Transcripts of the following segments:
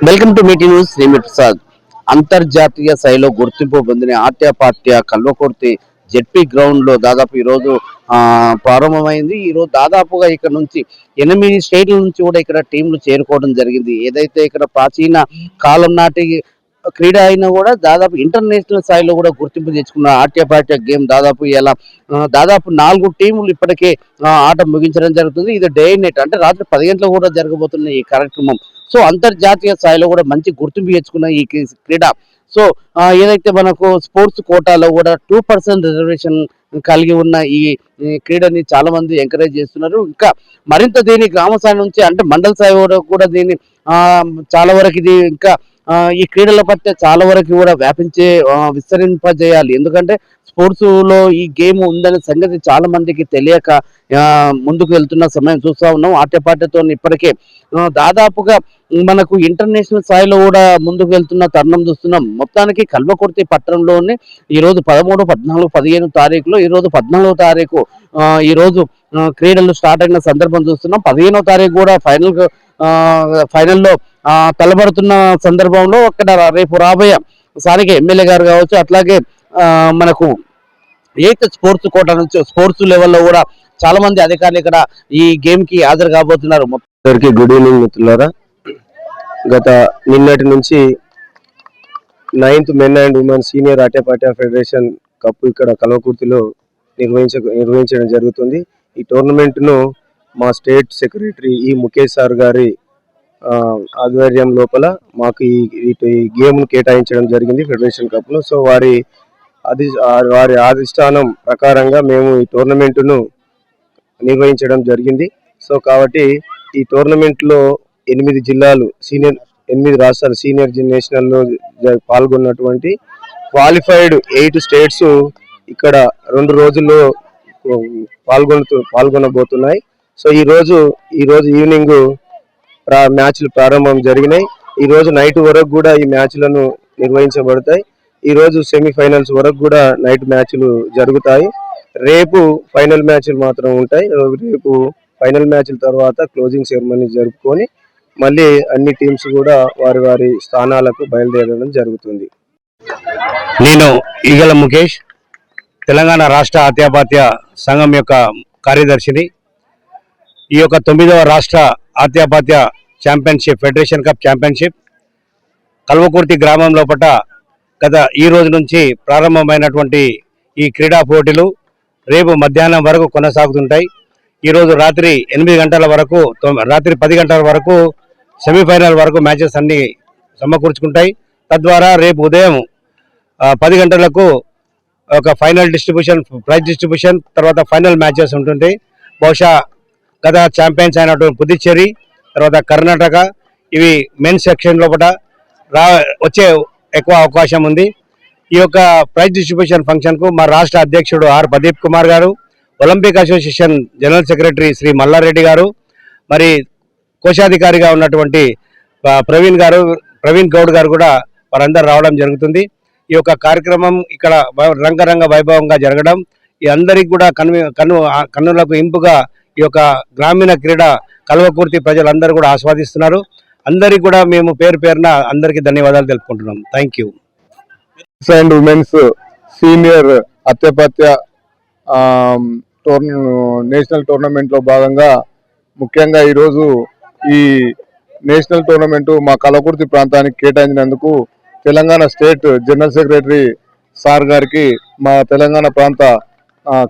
Welcome to Meeti news శ్రీమి ప్రసాద్. అంతర్జాతీయ స్థాయిలో గుర్తింపు పొందిన ఆట్యపాట్య కల్వకుర్తి జెడ్పీ గ్రౌండ్లో దాదాపు ఈరోజు ప్రారంభమైంది. ఈ రోజు దాదాపుగా ఇక్కడ నుంచి ఎనిమిది స్టేట్ల నుంచి కూడా ఇక్కడ టీంలు చేరుకోవడం జరిగింది. ఏదైతే ఇక్కడ ప్రాచీన కాలం నాటి క్రీడ అయినా కూడా దాదాపు ఇంటర్నేషనల్ స్థాయిలో కూడా గుర్తింపు తెచ్చుకున్న ఆట్యపాట్య గేమ్ దాదాపు ఇలా దాదాపు నాలుగు టీములు ఇప్పటికే ఆట ముగించడం జరుగుతుంది. ఇది డే నైట్. అంటే రాత్రి పది గంటలకు కూడా జరగబోతున్న ఈ కార్యక్రమం. సో అంతర్జాతీయ స్థాయిలో కూడా మంచి గుర్తింపు తెచ్చుకున్న ఈ క్రీడ సో ఏదైతే మనకు స్పోర్ట్స్ కోటాలో కూడా టూ పర్సెంట్ రిజర్వేషన్ కలిగి ఉన్న ఈ క్రీడని చాలా మంది ఎంకరేజ్ చేస్తున్నారు. ఇంకా మరింత దీని గ్రామ స్థాయి నుంచి అంటే మండల స్థాయి వరకు కూడా దీన్ని చాలా వరకు ఇది ఇంకా ఈ క్రీడల పట్ల చాలా వరకు కూడా వ్యాపించే విస్తరింపజేయాలి. ఎందుకంటే స్పోర్ట్స్లో ఈ గేమ్ ఉందనే సంగతి చాలా మందికి తెలియక ముందుకు వెళ్తున్న సమయం చూస్తా ఉన్నాం. ఆటపాటతో ఇప్పటికే దాదాపుగా మనకు ఇంటర్నేషనల్ స్థాయిలో కూడా ముందుకు వెళ్తున్న తరుణం చూస్తున్నాం. మొత్తానికి కల్వకుర్తి పట్టణంలోని ఈరోజు పదమూడు పద్నాలుగు పదిహేను తారీఖులో ఈరోజు పద్నాలుగో తారీఖు ఈరోజు క్రీడలు స్టార్ట్ అయిన సందర్భం చూస్తున్నాం. పదిహేనో తారీఖు కూడా ఫైనల్ ఫైనల్లో తలబడుతున్న సందర్భంలో అక్కడ రేపు రాబోయే స్థానిక ఎమ్మెల్యే గారు కావచ్చు అట్లాగే మనకు ఎయిత్ స్పోర్ట్స్ కోట నుంచి స్పోర్ట్స్ లెవెల్లో కూడా చాలా మంది అధికారులు ఇక్కడ ఈ గేమ్కి హాజరు కాబోతున్నారు. మొత్తం గుడ్ ఈవినింగ్ మిత్రులారా. గత నిన్నటి నుంచి ninth men and women senior Atyapatya federation cup ఇక్కడ కలవకుర్తిలో నిర్వహించ నిర్వహించడం జరుగుతుంది. ఈ టోర్నమెంట్ను మా స్టేట్ సెక్రటరీ ఈ ముఖేష్ సార్ గారి ఆధ్వర్యం లోపల మాకు ఈ గేమ్ను కేటాయించడం జరిగింది ఫెడరేషన్ కప్ను. సో వారి అధి వారి అధిష్టానం ప్రకారంగా మేము ఈ టోర్నమెంటును నిర్వహించడం జరిగింది. సో కాబట్టి ఈ టోర్నమెంట్లో ఎనిమిది జిల్లాలు సీనియర్ ఎనిమిది రాష్ట్రాలు సీనియర్ నేషనల్లో జ- పాల్గొన్నటువంటి క్వాలిఫైడ్ ఎయిట్ స్టేట్స్ ఇక్కడ రెండు రోజుల్లో పాల్గొనుతూ పాల్గొనబోతున్నాయి. సో ఈ రోజు ఈవినింగ్ ప్రా మ్యాచ్లు ప్రారంభం జరిగినాయి. ఈరోజు నైట్ వరకు కూడా ఈ మ్యాచ్లను నిర్వహించబడతాయి. ఈరోజు సెమీఫైనల్స్ వరకు కూడా నైట్ మ్యాచ్లు జరుగుతాయి. రేపు ఫైనల్ మ్యాచ్లు మాత్రం ఉంటాయి. రేపు ఫైనల్ మ్యాచ్ల తర్వాత క్లోజింగ్ సెరమనీ జరుపుకొని మళ్ళీ అన్ని టీమ్స్ కూడా వారి వారి స్థానాలకు బయలుదేరడం జరుగుతుంది. నేను ఈగల ముఖేష్ తెలంగాణ రాష్ట్ర ఆత్యాపాత్య సంఘం యొక్క కార్యదర్శిని. ఈ యొక్క తొమ్మిదవ రాష్ట్ర Atyapatya championship federation cup championship Kalwakurthy గ్రామం లోపల గత ఈ రోజు నుంచి ప్రారంభమైనటువంటి ఈ క్రీడా పోటీలు రేపు మధ్యాహ్నం వరకు కొనసాగుతుంటాయి. ఈరోజు రాత్రి ఎనిమిది గంటల వరకు రాత్రి పది గంటల వరకు సెమీఫైనల్ వరకు మ్యాచెస్ అన్ని సమకూర్చుకుంటాయి. తద్వారా రేపు ఉదయం పది గంటలకు ఒక ఫైనల్ డిస్ట్రిబ్యూషన్ ప్రైజ్ డిస్ట్రిబ్యూషన్ తర్వాత ఫైనల్ మ్యాచెస్ ఉంటుంటాయి బహుశా గత ఛాంపియన్స్ అయినటువంటి పుదుచ్చేరి తర్వాత కర్ణాటక ఇవి మెన్ సెక్షన్ లోపల రా వచ్చే ఎక్కువ అవకాశం ఉంది. ఈ యొక్క ప్రైజ్ డిస్ట్రిబ్యూషన్ ఫంక్షన్కు మా రాష్ట్ర అధ్యక్షుడు ఆర్ ప్రదీప్ కుమార్ గారు Olympic association general secretary Shri Mallareddy గారు మరి కోశాధికారిగా ఉన్నటువంటి ప్రవీణ్ గారు ప్రవీణ్ గౌడ్ గారు కూడా వారందరూ రావడం జరుగుతుంది. ఈ యొక్క కార్యక్రమం ఇక్కడ రంగరంగ వైభవంగా జరగడం ఈ అందరికి కూడా కను కను కన్నులకు ఇంపుగా ఈ యొక్క గ్రామీణ క్రీడ కల్వకుర్తి ప్రజలందరూ కూడా ఆస్వాదిస్తున్నారు. అందరికి కూడా మేము పేరు పేరున అందరికీ ధన్యవాదాలు తెలుపుకుంటున్నాం. Thank you and women's senior Atyapatya టోర్న national టోర్నమెంట్లో భాగంగా ముఖ్యంగా ఈరోజు ఈ నేషనల్ టోర్నమెంట్ మా కలకుర్తి ప్రాంతానికి కేటాయించినందుకు Telangana state general secretary sir గారికి మా తెలంగాణ ప్రాంత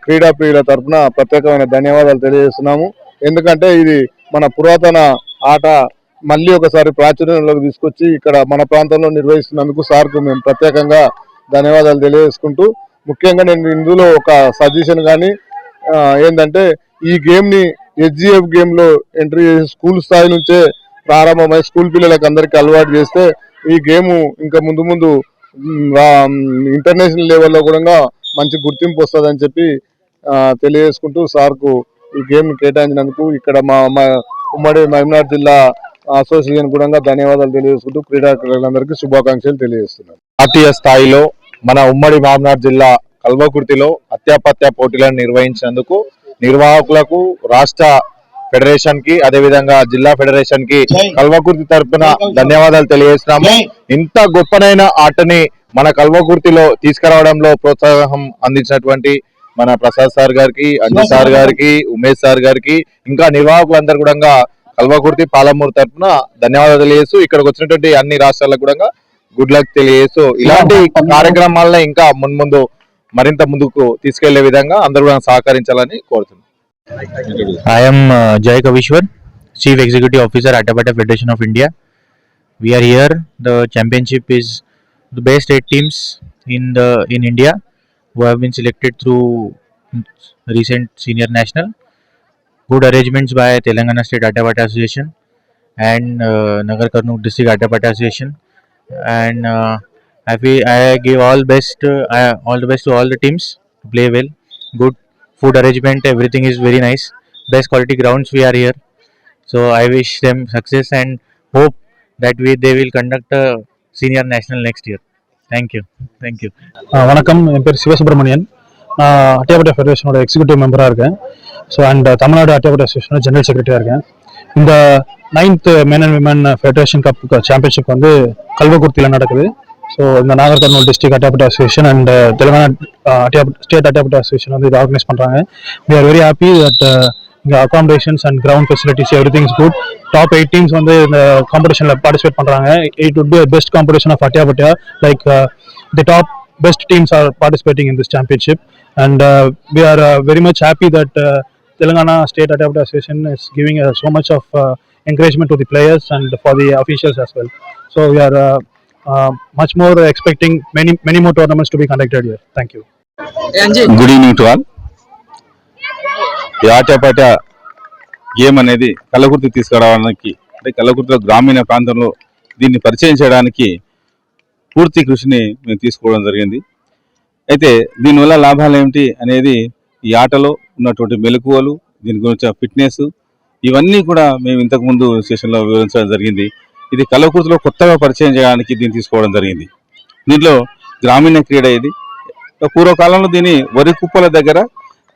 క్రీడా ప్రియుల తరఫున ప్రత్యేకమైన ధన్యవాదాలు తెలియజేస్తున్నాము. ఎందుకంటే ఇది మన పురాతన ఆట మళ్ళీ ఒకసారి ప్రాచుర్యంలోకి తీసుకొచ్చి ఇక్కడ మన ప్రాంతంలో నిర్వహిస్తున్నందుకు సార్కు మేము ప్రత్యేకంగా ధన్యవాదాలు తెలియజేసుకుంటూ ముఖ్యంగా నేను ఇందులో ఒక సజెషన్ కానీ ఏంటంటే ఈ గేమ్ని హెచ్జిఎఫ్ గేమ్లో ఎంట్రీ చేసి స్కూల్ స్థాయి నుంచే ప్రారంభమై స్కూల్ పిల్లలకు అందరికీ అలవాటు చేస్తే ఈ గేమ్ ఇంకా ముందు ముందు ఇంటర్నేషనల్ లెవెల్లో కూడా మంచి గుర్తింపు వస్తుందని చెప్పి తెలియజేసుకుంటూ సార్కు ఈ గేమ్ కేటాయించినందుకు ఇక్కడ మా మా ఉమ్మడి మహిమనాడు జిల్లా అసోసియేషన్ కూడా ధన్యవాదాలు తెలియజేసుకుంటూ క్రీడాకారులందరికీ శుభాకాంక్షలు తెలియజేస్తున్నాను జాతీయ స్థాయిలో మన ఉమ్మడి మహబూబ్నగర్ జిల్లా కల్వకుర్తిలో అత్యాపత్య పోటీలను నిర్వహించినందుకు నిర్వాహకులకు రాష్ట్ర ఫెడరేషన్కి అదే విధంగా జిల్లా ఫెడరేషన్కి కల్వకుర్తి తరపున ధన్యవాదాలు తెలియజేస్తున్నాము. ఇంత గొప్పనైన ఆటని మన కల్వకుర్తిలో తీసుకురావడంలో ప్రోత్సాహం అందించినటువంటి మన ప్రసాద్ సార్ గారికి అంజు సార్ గారికి ఉమేష్ సార్ గారికి ఇంకా నిర్వాహకులందరూ కూడా కల్వకుర్తి పాలమూరు తరపున ధన్యవాదాలు తెలియజేస్తూ ఇక్కడికి వచ్చినటువంటి అన్ని రాష్ట్రాలకు కూడా గుడ్ లక్ తెలియజేస్తూ ఇలాంటి కార్యక్రమాలను ఇంకా మున్ముందు మరింత ముందుకు తీసుకెళ్లే విధంగా అందరూ కూడా సహకరించాలని కోరుతున్నాం I am uh, Jay Kavishwar, Chief Executive Officer at Atabata Federation of India. We are here. The championship is the best eight teams in the in India who have been selected through recent senior national. Good arrangements by Telangana State Atabata Association and uh, Nagar Karnool District Atabata Association. And uh, happy. I give all best uh, all the best to all the teams to play well. Good food arrangement, everything is very nice. Best quality grounds we are here. So I wish them success and hope that we they will conduct a senior national next year. Thank you. Thank you. வணக்கம் என் பேர் சிவசுப்ரமணியன் நான் அட்டியாபட்டா ஃபெடரேஷனோட executive மெம்பராக இருக்கேன் so and Tamil Nadu Atyapatya அசோசியேஷனோட general செக்ரட்டரியாக இருக்கேன் இந்த ninth men and women federation cup championship வந்து கல்வகுர்த்தியில் நடக்குது ஸோ இந்த Nagar Kurnool district Atpat association and Telangana state Atpat association வந்து இது ஆர்கனைஸ் பண்ணுறாங்க we are very happy that இங்கே accommodations and ground facilities every things good top eight teams வந்து இந்த காம்படிஷனில் பார்ட்டிசிபேட் பண்ணுறாங்க it would be best competition of Atyapatya like the top best teams are participating in this championship and we are very much happy that Telangana state Atpat association is giving so much of encouragement to the players and for the officials as well so we are uh, much more expecting many many more tournaments to be conducted here. Thank you. Good evening to all ఈ ఆటపాట game అనేది కల్లకుర్తి తీసుకురావడానికి అంటే కల్లకుర్తిలో గ్రామీణ ప్రాంతంలో దీన్ని పరిచయం చేయడానికి పూర్తి కృషిని మేము తీసుకోవడం జరిగింది అయితే దీనివల్ల లాభాలు ఏమిటి అనేది ఈ ఆటలో ఉన్నటువంటి మెలకువలు దీని గురించి ఫిట్నెస్ ఇవన్నీ కూడా మేము ఇంతకుముందు సెషన్లో వివరించడం జరిగింది ఇది కల్లకుర్తిలో కొత్తగా పరిచయం చేయడానికి దీన్ని తీసుకోవడం జరిగింది. దీంట్లో గ్రామీణ క్రీడ ఇది. పూర్వకాలంలో దీన్ని వరి కుప్పల దగ్గర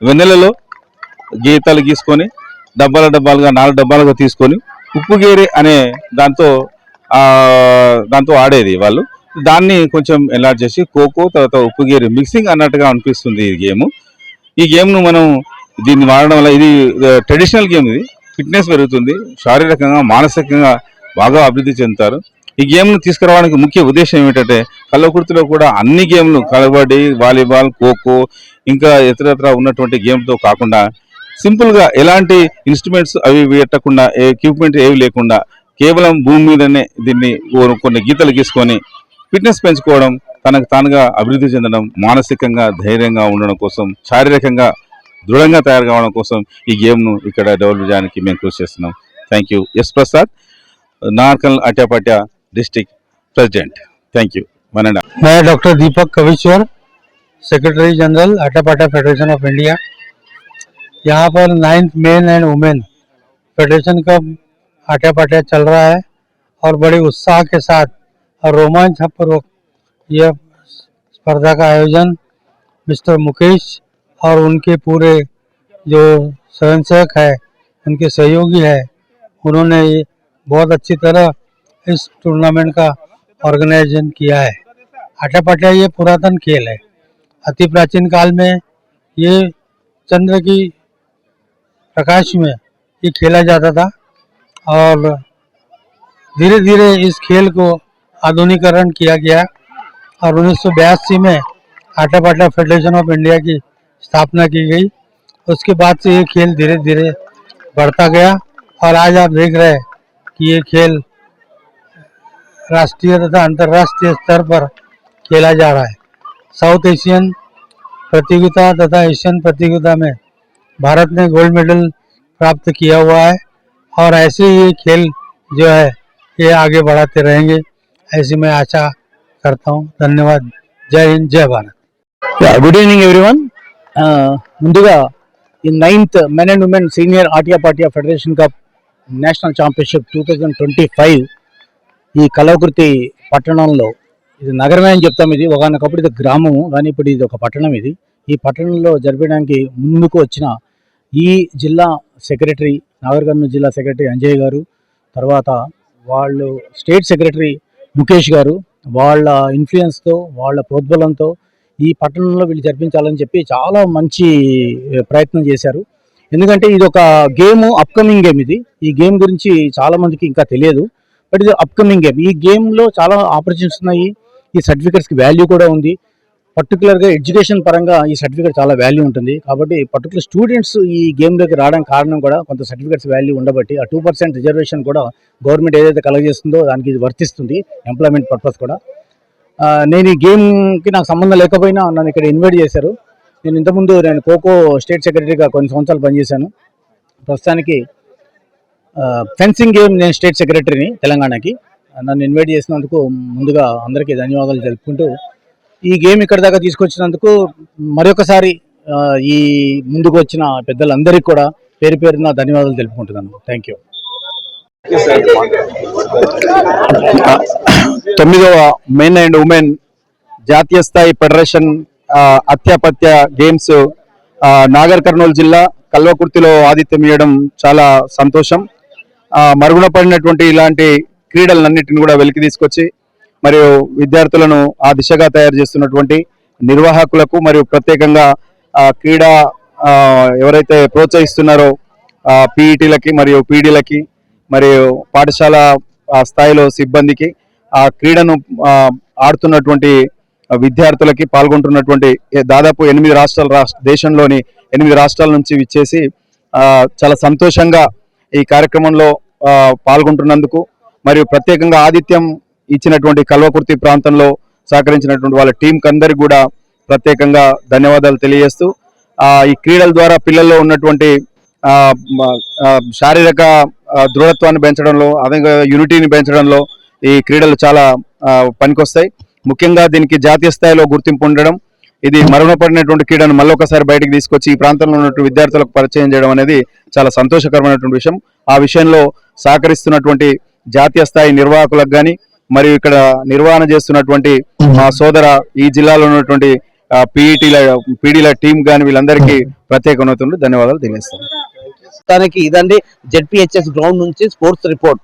వెన్నెలలో గీతాలు గీసుకొని డబ్బాల డబ్బాలుగా నాలుగు డబ్బాలుగా తీసుకొని ఉప్పుగేరి అనే దాంతో దాంతో ఆడేది వాళ్ళు. దాన్ని కొంచెం ఎలాట్ చేసి ఖోఖో తర్వాత ఉప్పుగేరి మిక్సింగ్ అన్నట్టుగా అనిపిస్తుంది ఈ గేమ్. ఈ గేమ్ను మనం దీన్ని వాడడం వల్ల ఇది ట్రెడిషనల్ గేమ్ ఇది. ఫిట్నెస్ పెరుగుతుంది. శారీరకంగా మానసికంగా బాగా అభివృద్ధి చెందుతారు. ఈ గేమ్ను తీసుకురావడానికి ముఖ్య ఉద్దేశం ఏమిటంటే కల్లకుర్తిలో కూడా అన్ని గేమ్లు కబడ్డీ వాలీబాల్ ఖోఖో ఇంకా ఇతరత్ర ఉన్నటువంటి గేమ్తో కాకుండా సింపుల్గా ఎలాంటి ఇన్స్ట్రుమెంట్స్ అవి పెట్టకుండా ఎక్విప్మెంట్ ఏవి లేకుండా కేవలం భూమి మీదనే దీన్ని కొన్ని గీతలు గీసుకొని ఫిట్నెస్ పెంచుకోవడం తనకు తానుగా అభివృద్ధి చెందడం మానసికంగా ధైర్యంగా ఉండడం కోసం శారీరకంగా దృఢంగా తయారు కావడం కోసం ఈ గేమ్ను ఇక్కడ డెవలప్ చేయడానికి మేము కృషి చేస్తున్నాం. Thank you S Prasad नारकल Atyapatya district president thank you मैं मैं doctor Deepak Kavishwar secretary general Atyapatya federation of India यहाँ पर ninth men and women federation का आट्यापाट्या चल रहा है और बड़े उत्साह के साथ और रोमांच यह स्पर्धा का आयोजन मिस्टर मुकेश और उनके पूरे जो स्वयंसेवक है, उनके सहयोगी है, उन्होंने बहुत अच्छी तरह इस टूर्नामेंट का ऑर्गेनाइजेशन किया है। आटापाटा ये पुरातन खेल है। अति प्राचीन काल में ये चंद्र की प्रकाश में ये खेला जाता था और धीरे धीरे इस खेल को आधुनिकरण किया गया और उन्नीस सौ बयासी में आटापाटा फेडरेशन ऑफ़ इंडिया की स्थापना की गई। उसके बाद से ये खेल धीरे धीरे बढ़ता गया और आज आप देख रहे हैं कि ये खेल राष्ट्रीय तथा अंतर्राष्ट्रीय स्तर पर खेला जा रहा है साउथ एशियन प्रतियोगिता तथा एशियन प्रतियोगिता में भारत ने गोल्ड मेडल प्राप्त किया हुआ है और ऐसे ही ये खेल जो है ये आगे बढ़ाते रहेंगे ऐसी मैं आशा करता हूँ धन्यवाद जय हिंद जय भारत గుడ్ ఈవినింగ్ ఎవ్రీవన్ ముందుగా ఈ ninth men and women senior Atya Patya federation cup national championship two thousand twenty five ఈ కలవకృతి పట్టణంలో ఇది నగరమే అని చెప్తాం ఇది. ఒకనొకప్పుడు ఇది గ్రామము కానీ ఇప్పుడు ఇది ఒక పట్టణం ఇది. ఈ పట్టణంలో జరిపడానికి ముందుకు వచ్చిన ఈ జిల్లా సెక్రటరీ నాగర్ కర్నూలు జిల్లా సెక్రటరీ అంజయ్ గారు తర్వాత వాళ్ళు స్టేట్ సెక్రటరీ ముఖేష్ గారు వాళ్ళ ఇన్ఫ్లుయెన్స్తో వాళ్ళ ప్రోద్బలంతో ఈ పట్టణంలో వీళ్ళు జరిపించాలని చెప్పి చాలా మంచి ప్రయత్నం చేశారు. ఎందుకంటే ఇది ఒక గేమ్ అప్కమింగ్ గేమ్ ఇది. ఈ గేమ్ గురించి చాలా మందికి ఇంకా తెలియదు. బట్ ఇది అప్కమింగ్ గేమ్ ఈ గేమ్లో చాలా ఆపర్చునిటీస్ ఉన్నాయి. ఈ సర్టిఫికెట్స్కి వాల్యూ కూడా ఉంది. పర్టికులర్గా ఎడ్యుకేషన్ పరంగా ఈ సర్టిఫికేట్ చాలా వాల్యూ ఉంటుంది. కాబట్టి పర్టికులర్ స్టూడెంట్స్ ఈ గేమ్లోకి రావడానికి కారణం కూడా కొంత సర్టిఫికేట్స్ వాల్యూ ఉండబట్టి ఆ టూ పర్సెంట్ రిజర్వేషన్ కూడా గవర్నమెంట్ ఏదైతే కలగజేస్తుందో దానికి ఇది వర్తిస్తుంది ఎంప్లాయ్మెంట్ పర్పస్ కూడా. నేను ఈ గేమ్కి నాకు సంబంధం లేకపోయినా నన్ను ఇక్కడ ఇన్వైట్ చేశారు. నేను ఇంతకుముందు నేను ఖోఖో స్టేట్ సెక్రటరీగా కొన్ని సంవత్సరాలు పనిచేశాను. ప్రస్తుతానికి ఫెన్సింగ్ గేమ్ నేను స్టేట్ సెక్రటరీని తెలంగాణకి. నన్ను ఇన్వైట్ చేసినందుకు ముందుగా అందరికీ ధన్యవాదాలు తెలుపుకుంటూ ఈ గేమ్ ఇక్కడ దాకా తీసుకొచ్చినందుకు మరొకసారి ఈ ముందుకు వచ్చిన పెద్దలందరికీ కూడా పేరు పేరున ధన్యవాదాలు తెలుపుకుంటున్నాను. Thank you. తొమ్మిదవ మెన్ అండ్ ఉమెన్ జాతీయ స్థాయి ఫెడరేషన్ అత్యాపత్య గేమ్స్ నాగర్ కర్నూలు జిల్లా కల్వకుర్తిలో ఆతిథ్యం ఇవ్వడం చాలా సంతోషం. మరుగున పడినటువంటి ఇలాంటి క్రీడలన్నింటిని కూడా వెలికి తీసుకొచ్చి మరియు విద్యార్థులను ఆ దిశగా తయారు చేస్తున్నటువంటి నిర్వాహకులకు మరియు ప్రత్యేకంగా ఆ, క్రీడా ఎవరైతే ప్రోత్సహిస్తున్నారో పీఈటీలకి మరియు పీడీలకి మరియు పాఠశాల స్థాయిలో సిబ్బందికి ఆ క్రీడను ఆడుతున్నటువంటి విద్యార్థులకి పాల్గొంటున్నటువంటి దాదాపు ఎనిమిది రాష్ట్రాల రాష్ట్ర దేశంలోని ఎనిమిది రాష్ట్రాల నుంచి విచ్చేసి చాలా సంతోషంగా ఈ కార్యక్రమంలో పాల్గొంటున్నందుకు మరియు ప్రత్యేకంగా ఆతిథ్యం ఇచ్చినటువంటి కల్వకుర్తి ప్రాంతంలో సహకరించినటువంటి వాళ్ళ టీంకి అందరికి కూడా ప్రత్యేకంగా ధన్యవాదాలు తెలియజేస్తూ ఈ క్రీడల ద్వారా పిల్లల్లో ఉన్నటువంటి శారీరక దృఢత్వాన్ని పెంచడంలో అదే యూనిటీని పెంచడంలో ఈ క్రీడలు చాలా పనికొస్తాయి. ముఖ్యంగా దీనికి జాతీయ స్థాయిలో గుర్తింపు ఉండడం ఇది మరుగునపడినటువంటి క్రీడను మళ్ళొకసారి బయటకు తీసుకొచ్చి ఈ ప్రాంతంలో ఉన్నటువంటి విద్యార్థులకు పరిచయం చేయడం అనేది చాలా సంతోషకరమైనటువంటి విషయం. ఆ విషయంలో సహకరిస్తున్నటువంటి జాతీయ స్థాయి నిర్వాహకులకు కానీ మరియు ఇక్కడ నిర్వహణ చేస్తున్నటువంటి మా సోదర ఈ జిల్లాలో ఉన్నటువంటి పీఈటీల పీడీల టీం కానీ వీళ్ళందరికీ ప్రత్యేకమైనటువంటి ధన్యవాదాలు తెలియజేస్తాను. ప్రస్తుతానికి ఇదండి జెడ్పిహెచ్ఎస్ గ్రౌండ్ నుంచి స్పోర్ట్స్ రిపోర్ట్.